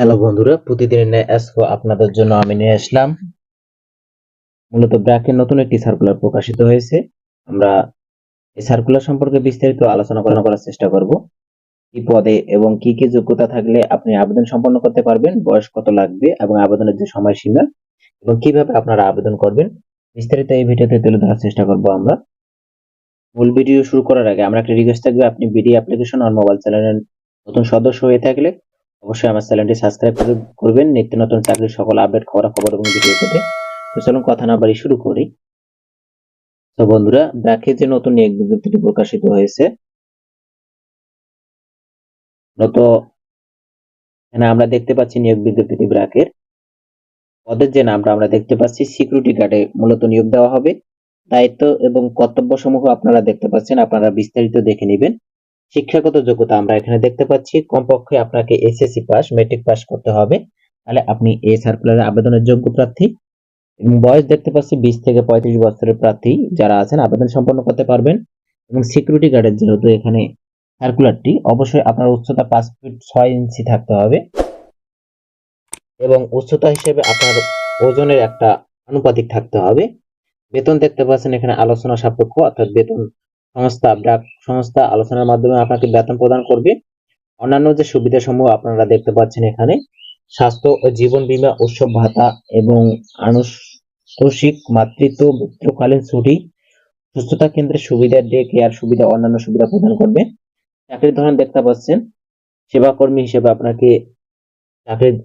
Hello বন্ধুরা, প্রতিদিনের ন্যায় আজকে আপনাদের জন্য আমি নিয়ে আসলাম। মূলত ব্র্যাকের নতুন একটি সার্কুলার প্রকাশিত হয়েছে। আমরা এই সার্কুলার সম্পর্কে বিস্তারিত আলোচনা করা- করার চেষ্টা করব। কি পদে এবং কি কি যোগ্যতা থাকলে আপনি আবেদন সম্পন্ন করতে পারবেন, বয়স কত লাগবে এবং আবেদনের যে সময়সীমা এবং কীভাবে আপনারা আবেদন করবেন, বিস্তারিত এই ভিডিওতে তুলে ধরার চেষ্টা করব আমরা। মূল ভিডিও শুরু করার আগে আমরা একটা রিকোয়েস্ট থাকবে, আপনি বিডি অ্যাপ্লিকেশন আর মোবাইল চ্যানেলের নতুন সদস্য হয়ে থাকলে অবশ্যই আমার চ্যানেলটি সাবস্ক্রাইব করবেন। নিত্য নতুন চাকরির সকল আপডেট খবর খবর এবং ভিডিও পেতে তো চলুন কথা না বাড়ি শুরু করি। তো বন্ধুরা ব্র্যাকে যে নতুন নিয়োগ বিজ্ঞপ্তিটি প্রকাশিত হয়েছে নত এখানে আমরা দেখতে পাচ্ছি নিয়োগ বিজ্ঞপ্তিটি ব্র্যাকের। পদের যে নামটা আমরা দেখতে পাচ্ছি, সিকিউরিটি গার্ডে মূলত নিয়োগ দেওয়া হবে। দায়িত্ব এবং কর্তব্য সমূহ আপনারা দেখতে পাচ্ছেন, আপনারা বিস্তারিত দেখে নেবেন। শিক্ষাগত যোগ্যতা আমরা এখানে দেখতে পাচ্ছি। কমপক্ষে আপনাকে এসএসসি পাস মেট্রিক পাস করতে হবে। তাহলে আপনি এই সার্কুলারে আবেদনের যোগ্য প্রার্থী এবং বয়স দেখতে পাচ্ছি বিশ থেকে পঁয়ত্রিশ বছরের প্রার্থী যারা আছেন, আবেদন সম্পন্ন করতে পারবেন। এবং সিকিউরিটি গার্ডের যেহেতু এখানে সার্কুলারটি অবশ্যই আপনার উচ্চতা পাঁচ ফিট ছয় ইঞ্চি থাকতে হবে। এবং উচ্চতা হিসেবে আপনার ওজনের একটা আনুপাতিক থাকতে হবে। বেতন দেখতে পাচ্ছেন এখানে আলোচনা সাপেক্ষ, অর্থাৎ বেতন সংস্থা ডাক সংস্থা আলোচনার মাধ্যমে আপনাকে বেতন প্রদান করবে। অন্যান্য যে সুবিধা সমূহ আপনারা দেখতে পাচ্ছেন এখানে, স্বাস্থ্য ও জীবন বীমা, উৎসব ভাতা এবং আনুষঙ্গিক মাতৃত্ব, মৃত্যুকালীন ছুটি, সুস্থতা কেন্দ্রের সুবিধা ডে কেয়ার সুবিধা, অন্যান্য সুবিধা প্রদান করবে। চাকরির ধরন দেখতে পাচ্ছেন, সেবাকর্মী হিসেবে আপনাকে চাকরির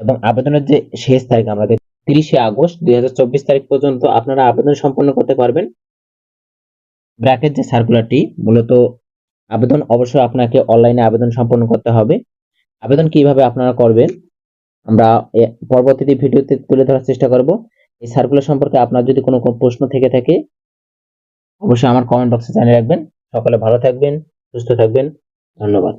এবং আবেদনের যে শেষ তারিখ আমরা তিরিশে আগস্ট দুই হাজার চব্বিশ তারিখ পর্যন্ত আপনারা আবেদন সম্পন্ন করতে পারবেন। ব্র্যাকের যে সার্কুলারটি মূলত আবেদন অবশ্যই আপনাকে অনলাইনে আবেদন সম্পন্ন করতে হবে। আবেদন কীভাবে আপনারা করবেন, আমরা পরবর্তীতে ভিডিওতে তুলে ধরার চেষ্টা করব। এই সার্কুলার সম্পর্কে আপনার যদি কোনো প্রশ্ন থেকে থাকে, অবশ্যই আমার কমেন্ট বক্সে জানিয়ে রাখবেন। সকলে ভালো থাকবেন, সুস্থ থাকবেন। ধন্যবাদ।